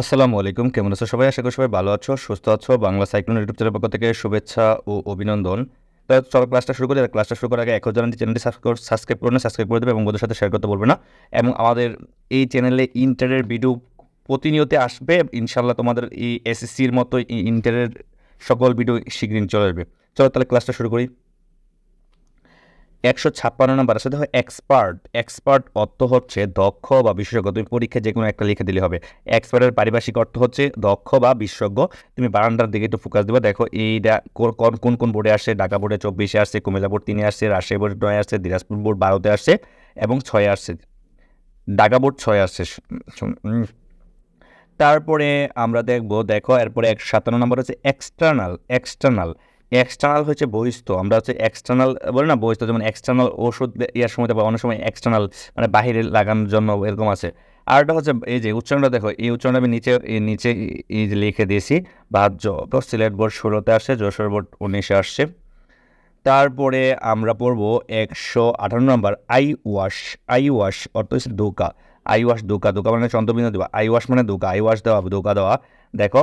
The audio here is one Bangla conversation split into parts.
আসসালামু আলাইকুম। কেমন আছো সবাই? আশা করি সবাই ভালো আছো, সুস্থ আছো। বাংলা সাইক্লোন ইউটিউব চ্যানেল পক্ষ থেকে শুভেচ্ছা ও অভিনন্দন। তো চলো ক্লাসটা শুরু করি। ক্লাসটা শুরু করার আগে এখন জানান চ্যানেলটি সাবস্ক্রাইব করে না সাবস্ক্রাইব করে দেবে এবং বন্ধুদের সাথে শেয়ার করতে বলবে না। এবং আমাদের এই চ্যানেলে ইন্টারের ভিডিও প্রতিনিয়ত আসবে। ইনশাল্লাহ তোমাদের এই এসএসসির মতো ইন্টারের সকল ভিডিও শীঘ্রই চলে আসবে। চলো তাহলে ক্লাসটা শুরু করি। একশো ছাপ্পান্ন নাম্বার আছে দেখো এক্সপার্ট এক্সপার্ট অর্থ হচ্ছে দক্ষ বা বিশেষজ্ঞ। তুমি পরীক্ষায় যে কোনো একটা লিখে দিলে হবে। এক্সপার্টের পারিভাষিক অর্থ হচ্ছে দক্ষ বা বিশেষজ্ঞ। তুমি বারান্দার দিকে একটু ফোকাস দেবে। দেখো এইটা কোন কোন কোন বোর্ডে আসছে? ঢাকা বোর্ডে চব্বিশে আসছে কুমিল্লা বোর্ড তিনে আসছে, রাজশাহী বোর্ড নয় আসছে, দিনাজপুর বোর্ড বারোতে আসছে এবং ছয়ে আসছে। ঢাকা বোর্ড ছয় আসছে। তারপরে আমরা দেখব, দেখো, এরপরে এক সাতান্ন নম্বর হচ্ছে এক্সটার্নাল এক্সটার্নাল এক্সটার্নাল হচ্ছে বহিস্থ আমরা হচ্ছে এক্সটার্নাল বলি না বহিস্থ যেমন এক্সটার্নাল ওষুধ ইয়ার সময় বা অনেক সময় এক্সটার্নাল মানে বাহিরে লাগানোর জন্য এরকম আছে। আরটা হচ্ছে এই যে উচ্চারণটা দেখো, এই উচ্চারণটা আমি নিচে নিচে এই যে লিখে দিয়েছি, বাহ্য, তো সিলেট বোর্ড ষোলোতে আসছে, যশোর বোর্ড উনিশে আসছে। তারপরে আমরা পড়ব একশো আঠান্ন নম্বর, আই ওয়াশ আই ওয়াশ অর্থ হচ্ছে দোকা। আই ওয়াশ দোকা দোকা মানে চন্দ্রবিন্দু দেওয়া। আই ওয়াশ মানে দোকা, আই ওয়াশ দেওয়া, দোকা দেওয়া। দেখো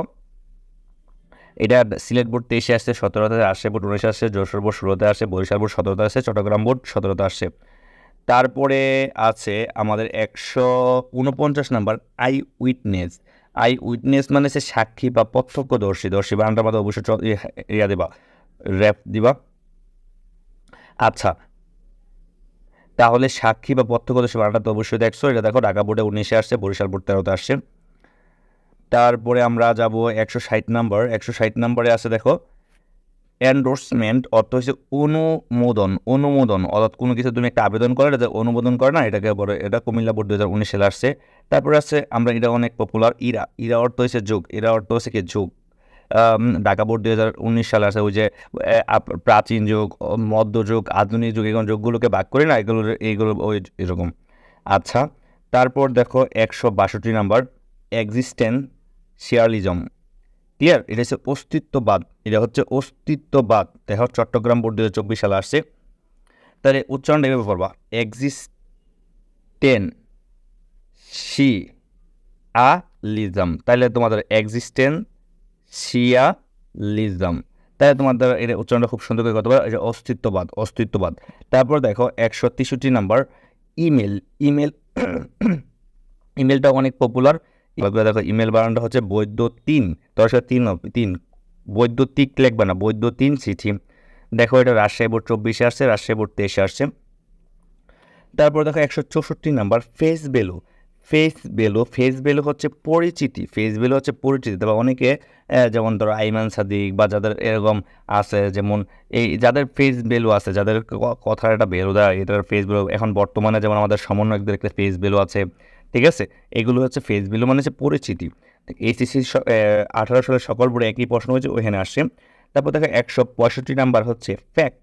এটা সিলেট বোর্ড তেইশে আসছে, সতেরোতে আসছে বোর্ড, উনিশে আসছে যশোর বোর্ড ষোলোতে আসছে বরিশাল বোর্ড সতেরোতে আসছে চট্টগ্রাম বোর্ড সতেরোতে আসছে তারপরে আছে আমাদের একশো উনপঞ্চাশ number, eye witness. Eye witness মানে সে সাক্ষী বা প্রত্যক্ষদর্শী। দর্শী বানানটা মাথা অবশ্যই ইয়া দেবা, র্যাপ দিবা। আচ্ছা তাহলে সাক্ষী বা প্রত্যক্ষদর্শী বানানটা তো অবশ্যই দেখছ। এটা দেখো, ঢাকা বোর্ডে উনিশে আসছে, বরিশাল বোর্ড তেরোতে আসছে। তারপরে আমরা যাব একশো ষাট নাম্বার একশো ষাট নাম্বারে আছে দেখো এন্ডোর্সমেন্ট অর্থ হচ্ছে অনুমোদন অনুমোদন। অর্থাৎ কোনো কিছু তুমি একটা আবেদন করে, এটা অনুমোদন করে না, এটাকে বলে এটা কুমিল্লা বোর্ড দু হাজার উনিশ সালে আসছে। তারপরে আছে, আমরা এটা অনেক পপুলার ইরা। ইরা অর্থ হচ্ছে যুগ, ইরা অর্থ হচ্ছে কি যুগ। ঢাকা বোর্ড দু হাজার উনিশ সালে আছে ওই যে প্রাচীন যুগ মধ্যযুগ আধুনিক যুগ, এগুলো যুগগুলোকে ভাগ করি না এগুলো এইগুলো ওই এরকম। আচ্ছা তারপর দেখো একশো বাষট্টি নাম্বার এক্সিস্টেন্ট শেয়ারলিজম ক্লিয়ার এটা হচ্ছে অস্তিত্ববাদ। এটা হচ্ছে অস্তিত্ববাদ। দেখো, চট্টগ্রাম বোর্ড দু চব্বিশ সালে আসছে। তাহলে উচ্চারণটা এভাবে পড়বা। এক্সিস্টেন সি আ লিজম তাহলে তোমাদের এক্সিস্টেন সিয়া লিজম তাহলে তোমাদের এটা উচ্চারণটা খুব সুন্দর করে করতে পারো। এটা অস্তিত্ববাদ অস্তিত্ববাদ। তারপর দেখো, একশো তেষট্টি নাম্বার ইমেল ইমেল ইমেলটা অনেক পপুলার ইমেল বানানটা হচ্ছে বৈদ্যুতিন দশের তিন তিন, বৈদ্যুতিক লিখবে না বৈদ্যুতিন চিঠি। দেখো, এটা রাজশাহী বোর্ড চব্বিশে আসছে, রাজশাহী বোর্ড তেইশে আসছে। তারপর দেখো, একশো চৌষট্টি number, face value face value face value হচ্ছে পরিচিতি, ফেস ভ্যালু হচ্ছে পরিচিতি। তবে অনেকে যেমন ধরো, আইমান সাদিক বা যাদের এরকম আছে, যেমন এই যাদের ফেস ভ্যালু আছে, যাদের কথার একটা ভ্যালু দেয় এটার ফেস ভ্যালু, এখন বর্তমানে যেমন আমাদের সমন্বয়কদের একটা ফেস ভ্যালু আছে ঠিক আছে? এগুলো হচ্ছে ফেস মানে হচ্ছে পরিচিতি। এইচএসসি আঠারো সালের সকল বোর্ডে একই প্রশ্ন হয়েছে ওখানে আসছে তারপর দেখো, একশো পঁয়ষট্টি নাম্বার হচ্ছে ফ্যাক্ট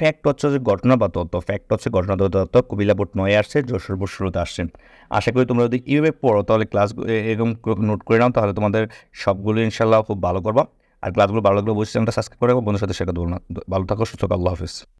ফ্যাক্ট হচ্ছে যে ঘটনা বা তত্ত্ব ফ্যাক্ট হচ্ছে ঘটনা তত্ত্ব কবিলা বোর্ড নয় আসছে, যশোর বোর্ড শুরুতে আসছে। আশা করি তোমরা যদি ইউবে পড়ো, তাহলে ক্লাস এরকম নোট করে নাও, তাহলে তোমাদের সবগুলো ইনশাল্লাহ খুব ভালো করবা। আর ক্লাসগুলো ভালো লাগলে অবশ্যই চ্যানেলটা সাবস্ক্রাইব করে বন্ধুর সাথে না। ভালো থাকো, সুস্থ আল্লাহ হাফিজ।